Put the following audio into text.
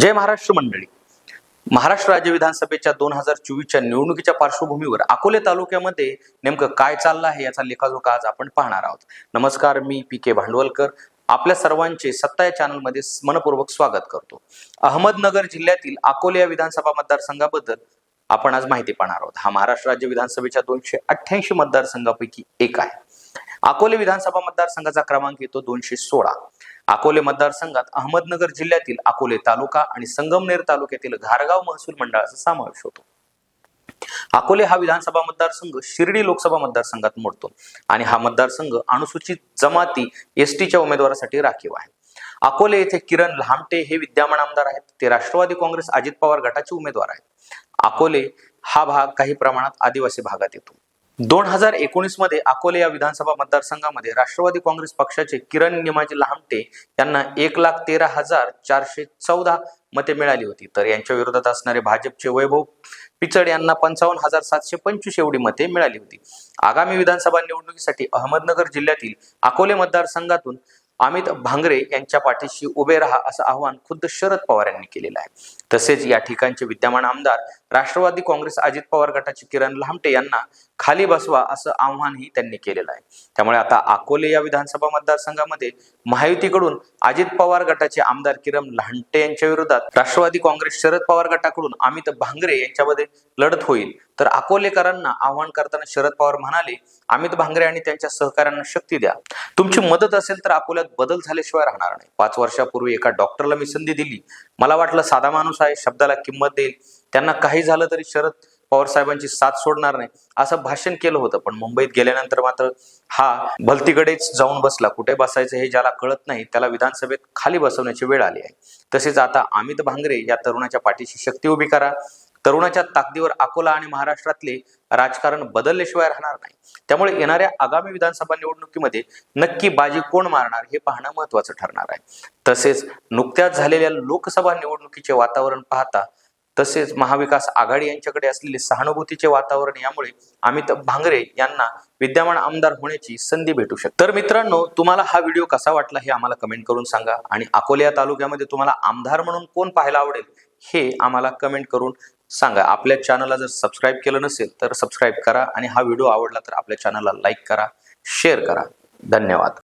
जय महाराष्ट्र मंडळी. महाराष्ट्र राज्य विधानसभेच्या दोन हजार चोवीसच्या निवडणुकीच्या पार्श्वभूमीवर अकोले तालुक्यामध्ये नेमकं काय चाललं आहे याचा लेखाजोखा आज आपण पाहणार आहोत. नमस्कार मी पी के भांडवलकर. आपल्या सर्वांचे सत्ता या चॅनलमध्ये मनपूर्वक स्वागत करतो. अहमदनगर जिल्ह्यातील अकोले या विधानसभा मतदारसंघाबद्दल आपण आज माहिती पाहणार आहोत. हा महाराष्ट्र राज्य विधानसभेच्या दोनशे अठ्ठ्याऐंशी मतदारसंघापैकी एक आहे. अकोले विधानसभा मतदारसंघाचा क्रमांक येतो दोनशे सोळा. अकोले मतदारसंघात अहमदनगर जिल्ह्यातील अकोले तालुका आणि संगमनेर तालुक्यातील घारगाव महसूल मंडळाचा समावेश होतो. अकोले हा विधानसभा मतदारसंघ शिर्डी लोकसभा मतदारसंघात मोडतो आणि हा मतदारसंघ अनुसूचित जमाती एसटीच्या उमेदवारासाठी राखीव आहे. अकोले येथे किरण लहामटे हे विद्यमान आमदार आहेत. ते राष्ट्रवादी काँग्रेस अजित पवार गटाचे उमेदवार आहेत. अकोले हा भाग काही प्रमाणात आदिवासी भागात येतो. दोन हजार एकोणीसमध्ये अकोले या विधानसभा मतदारसंघामध्ये राष्ट्रवादी काँग्रेस पक्षाचे किरण निमाजी लहामटे यांना एक लाख तेरा हजार चारशे चौदा मते मिळाली होती. तर यांच्या विरोधात असणारे भाजपचे वैभव पिचड यांना पंचावन्न हजार सातशे पंचवीस एवढी मते मिळाली होती. आगामी विधानसभा निवडणुकीसाठी अहमदनगर जिल्ह्यातील अकोले मतदारसंघातून अमित भांगरे यांच्या पाठीशी उभे राहा असं आवाहन खुद्द शरद पवार यांनी केलेलं आहे. तसेच या ठिकाणचे विद्यमान आमदार राष्ट्रवादी काँग्रेस अजित पवार गटाचे किरण लामटे यांना खाली बसवा असं आव्हानही त्यांनी केलेलं आहे. त्यामुळे आता अकोले या विधानसभा मतदारसंघामध्ये महायुतीकडून अजित पवार गटाचे आमदार किरण लहामटे यांच्या विरोधात राष्ट्रवादी काँग्रेस शरद पवार गटाकडून अमित भांगरे यांच्यामध्ये लढत होईल. तर अकोलेकरांना आव्हान करताना शरद पवार म्हणाले अमित भांगरे आणि त्यांच्या सहकाऱ्यांना शक्ती द्या. तुमची मदत असेल तर अकोल्यात बदल झाल्याशिवाय राहणार नाही. पाच वर्षापूर्वी एका डॉक्टरला मी संधी दिली. मला वाटलं साधा माणूस आहे शब्दाला किंमत देईल. त्यांना काही झालं तरी शरद पवार साहेबांची साथ सोडणार नाही असं भाषण केलं होतं. पण मुंबईत गेल्यानंतर मात्र हा भलतीकडेच जाऊन बसला. कुठे बसायचं हे ज्याला कळत नाही त्याला विधानसभेत खाली बसवण्याची वेळ आली आहे. तसेच आता अमित भांगरे या तरुणाच्या पाठीशी शक्ती उभी करा. तरुणाच्या ताकदीवर अकोला आणि महाराष्ट्रातले राजकारण बदलल्याशिवाय राहणार नाही. त्यामुळे येणाऱ्या आगामी विधानसभा निवडणुकीमध्ये नक्की बाजी कोण मारणार हे पाहणं महत्वाचं ठरणार आहे. तसेच नुकत्याच झालेल्या लोकसभा निवडणुकीचे वातावरण पाहता तसेच महाविकास आघाडी यांच्याकडे असलेले सहानुभूतीचे वातावरण यामुळे अमित भांगरे यांना विद्यमान आमदार होण्याची संधी भेटू शकते. तर मित्रांनो तुम्हाला हा व्हिडिओ कसा वाटला हे आम्हाला कमेंट करून सांगा आणि अकोले या तालुक्यामध्ये तुम्हाला आमदार म्हणून कोण पाहायला आवडेल हे आम्हाला कमेंट करून सांगा. आपल्या चॅनलला जर सबस्क्राईब केलं नसेल तर सबस्क्राईब करा आणि हा व्हिडिओ आवडला तर आपल्या चॅनलला लाईक करा शेअर करा. धन्यवाद.